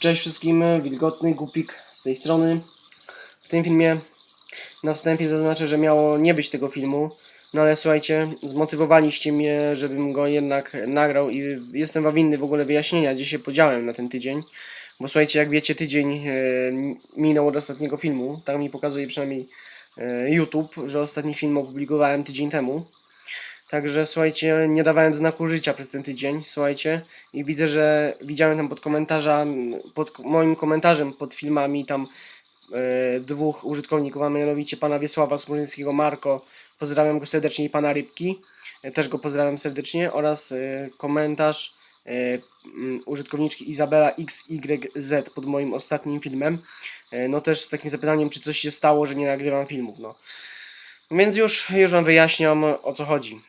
Cześć wszystkim, Wilgotny Gupik z tej strony. W tym filmie na wstępie zaznaczę, że miało nie być tego filmu, no ale słuchajcie, zmotywowaliście mnie, żebym go jednak nagrał i jestem wam winny w ogóle wyjaśnienia, gdzie się podziałem na ten tydzień. Bo słuchajcie, jak wiecie, tydzień e, minął od ostatniego filmu, tak mi pokazuje przynajmniej e, YouTube, że ostatni film opublikowałem tydzień temu. Także słuchajcie, nie dawałem znaku życia przez ten tydzień, słuchajcie, i widzę, że widziałem tam pod komentarza, pod moim komentarzem pod filmami tam e, dwóch użytkowników, a mianowicie pana Wiesława Smurzyńskiego, Marko, pozdrawiam go serdecznie i pana Rybki, e, też go pozdrawiam serdecznie, oraz e, komentarz mm, użytkowniczki Izabela XYZ pod moim ostatnim filmem, e, no też z takim zapytaniem, czy coś się stało, że nie nagrywam filmów, no. Więc już, już Wam wyjaśniam o co chodzi.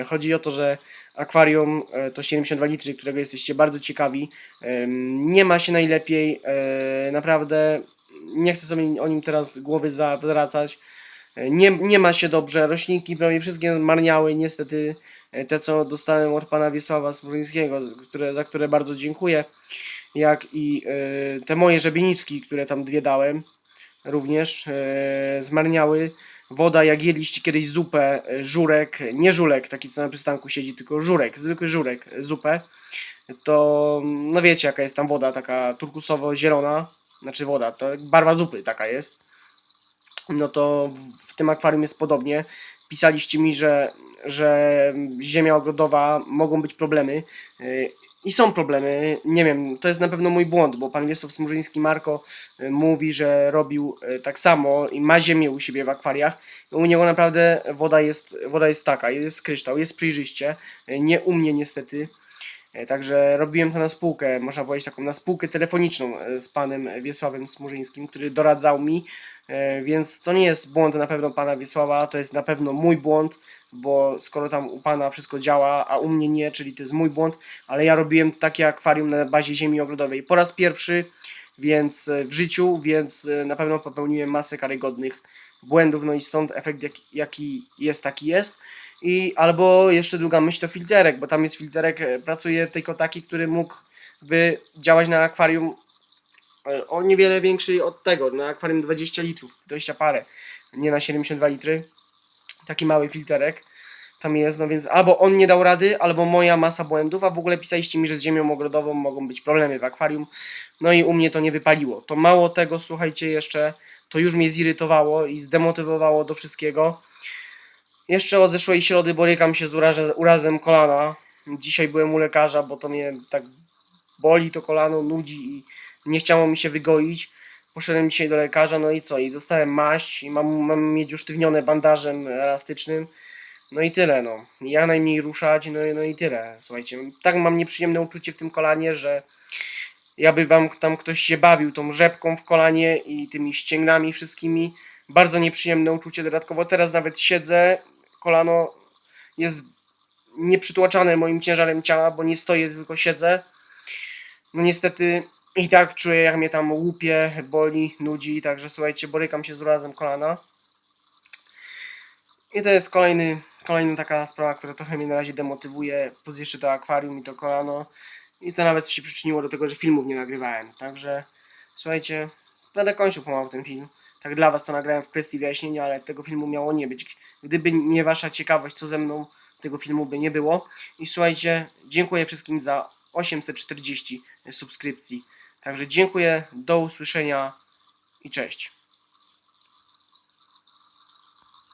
E, Chodzi o to, że akwarium e, to 72 litry, którego jesteście bardzo ciekawi. Nie ma się najlepiej, e, naprawdę nie chcę sobie o nim teraz głowy zawracać. Nie, nie ma się dobrze, roślinki prawie wszystkie marniały, niestety te co dostałem od pana Wiesława Smurzyńskiego, które, za które bardzo dziękuję, jak i te moje żebieniczki, które tam dwie dałem, również zmarniały woda, jak jedliście kiedyś zupę, e, żurek, nie żurek, taki co na przystanku siedzi, tylko żurek, zwykły żurek, e, zupę, to no wiecie jaka jest tam woda, taka turkusowo-zielona, znaczy woda, to barwa zupy taka jest. No to w- tym akwarium jest podobnie. Pisaliście mi, że, że ziemia ogrodowa mogą być problemy. I są problemy, nie wiem, to jest na pewno mój błąd, bo pan Wiesław Smurzyński Marko y, mówi, że robił y, tak samo i ma ziemię u siebie w akwariach. U niego naprawdę woda jest, woda jest taka, jest kryształ, jest przejrzyście. Y, Nie u mnie niestety. Także robiłem to na spółkę, można powiedzieć taką na spółkę telefoniczną z panem Wiesławem Smurzyńskim, który doradzał mi, więc to nie jest błąd na pewno pana Wiesława, to jest na pewno mój błąd, bo skoro tam u pana wszystko działa, a u mnie nie, czyli to jest mój błąd, ale ja robiłem takie akwarium na bazie ziemi ogrodowej po raz pierwszy, więc e, w życiu, więc e, na pewno popełniłem masę karygodnych błędów, no i stąd efekt jaki, jest, taki jest. I albo jeszcze druga myśl to filterek, bo tam jest filterek, e, pracuje tylko taki, który mógłby działać na akwarium e, o niewiele większy od tego, na akwarium 20 litrów, 20 parę, nie na 72 litry. Taki mały filterek tam jest, no więc albo on nie dał rady, albo moja masa błędów, a w ogóle pisaliście mi, że z ziemią ogrodową mogą być problemy w akwarium. No i u mnie to nie wypaliło. To mało tego, słuchajcie, jeszcze to już mnie zirytowało i zdemotywowało do wszystkiego. Jeszcze od zeszłej środy borykam się z uraże, urazem kolana. Dzisiaj byłem u lekarza, bo to mnie tak boli to kolano, nudzi i nie chciało mi się wygoić. Poszedłem dzisiaj do lekarza, no i co? I dostałem maść i mam, mam mieć usztywnione bandażem elastycznym. No i tyle, no. Jak najmniej ruszać, no, no i tyle. Słuchajcie, tak mam nieprzyjemne uczucie w tym kolanie, że jakby wam tam ktoś się bawił tą rzepką w kolanie i tymi ścięgnami wszystkimi. Bardzo nieprzyjemne uczucie. Dodatkowo teraz nawet siedzę, kolano jest nieprzytłaczane moim ciężarem ciała, bo nie stoję, tylko siedzę. No niestety i tak czuję, jak mnie tam łupie, boli, nudzi, także słuchajcie, borykam się z urazem kolana. I to jest kolejny, kolejna taka sprawa, która trochę mnie na razie demotywuje, plus jeszcze to akwarium i to kolano. I to nawet się przyczyniło do tego, że filmów nie nagrywałem. Także słuchajcie, będę kończył pomału ten film. Tak dla was to nagrałem w kwestii wyjaśnienia, ale tego filmu miało nie być. Gdyby nie wasza ciekawość, co ze mną, tego filmu by nie było. I słuchajcie, dziękuję wszystkim za 840 subskrypcji. Także dziękuję, do usłyszenia i cześć.